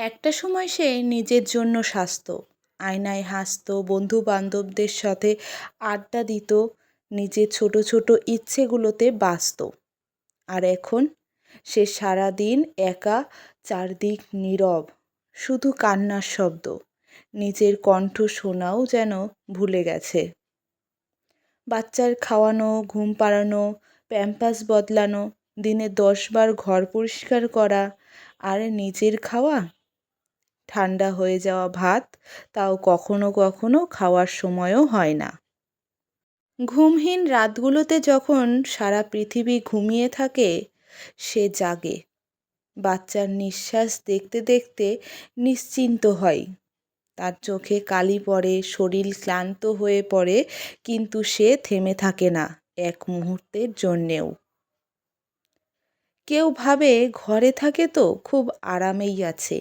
একটা সময় সে নিজের জন্য সাজতো, আয়নায় হাসতো বন্ধু বান্ধবদের সাথে আড্ডা দিত, নিজের ছোট ছোট ইচ্ছেগুলোতে বাঁচত। আর এখন সে সারাদিন একা, চারদিক নীরব, শুধু কান্নার শব্দ, নিজের কণ্ঠ শোনাও যেন ভুলে গেছে। বাচ্চার খাওয়ানো, ঘুম পাড়ানো, প্যাম্পাস বদলানো, দিনে দশবার ঘর পরিষ্কার করা, আর নিজের খাওয়া ঠান্ডা হয়ে যাওয়া ভাত তাও কখনো কখনো খাওয়ার সময়ও হয় না। ঘুমহীন রাতগুলোতে যখন সারা পৃথিবী ঘুমিয়ে থাকে, সে জাগে। বাচ্চার নিঃশ্বাস দেখতে দেখতে নিশ্চিন্ত হয়। তার চোখে কালি পড়ে, শরীর ক্লান্ত হয়ে পড়ে, কিন্তু সে থেমে থাকে না এক মুহূর্তের জন্যেও। কেউ ভাবে ঘরে থাকে তো, খুব আরামেই আছে।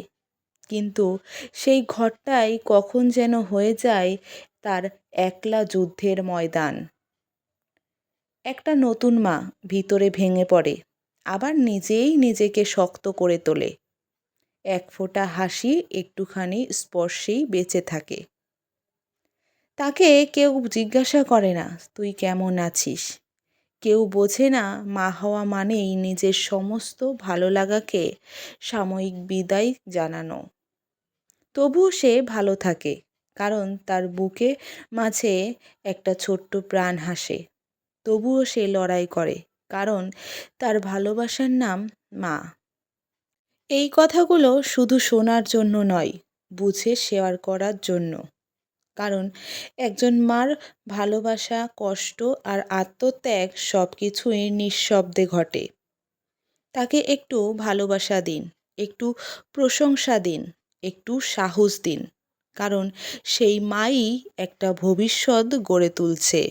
কিন্তু সেই ঘরটাই কখন যেন হয়ে যায় তার একলা যুদ্ধের ময়দান। একটা নতুন মা ভিতরে ভেঙে পড়ে, আবার নিজেই নিজেকে শক্ত করে তোলে। এক ফোঁটা হাসি একটুখানি স্পর্শেই বেঁচে থাকে। তাকে কেউ জিজ্ঞাসা করে না, তুই কেমন আছিস? কেউ বোঝে না, মা হওয়া মানেই নিজের সমস্ত ভালো লাগাকে সাময়িক বিদায় জানানো। তবুও সে ভালো থাকে, কারণ তার বুকে মাঝে একটা ছোট্ট প্রাণ হাসে। তবুও সে লড়াই করে, কারণ তার ভালোবাসার নাম মা। এই কথাগুলো শুধু শোনার জন্য নয়, বুঝে শেয়ার করার জন্য। কারণ একজন মার ভালোবাসা, কষ্ট আর আত্মত্যাগ সব কিছুই নিঃশব্দে ঘটে। তাকে একটু ভালোবাসা দিন, একটু প্রশংসা দিন। একটু সাহস দিন। কারণ সেই মাই একটা ভবিষ্যৎ গড়ে তুলছে।